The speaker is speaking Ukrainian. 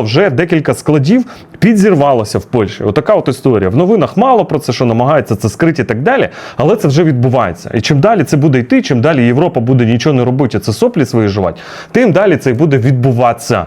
вже декілька складів підзірвалося в Польщі. Отака от історія. В новинах мало про це, що намагаються це скрити і так далі, але це вже відбувається. І чим далі це буде йти, чим далі Європа буде нічого не робити, а це соплі свої жувати, тим далі це буде відбуватися.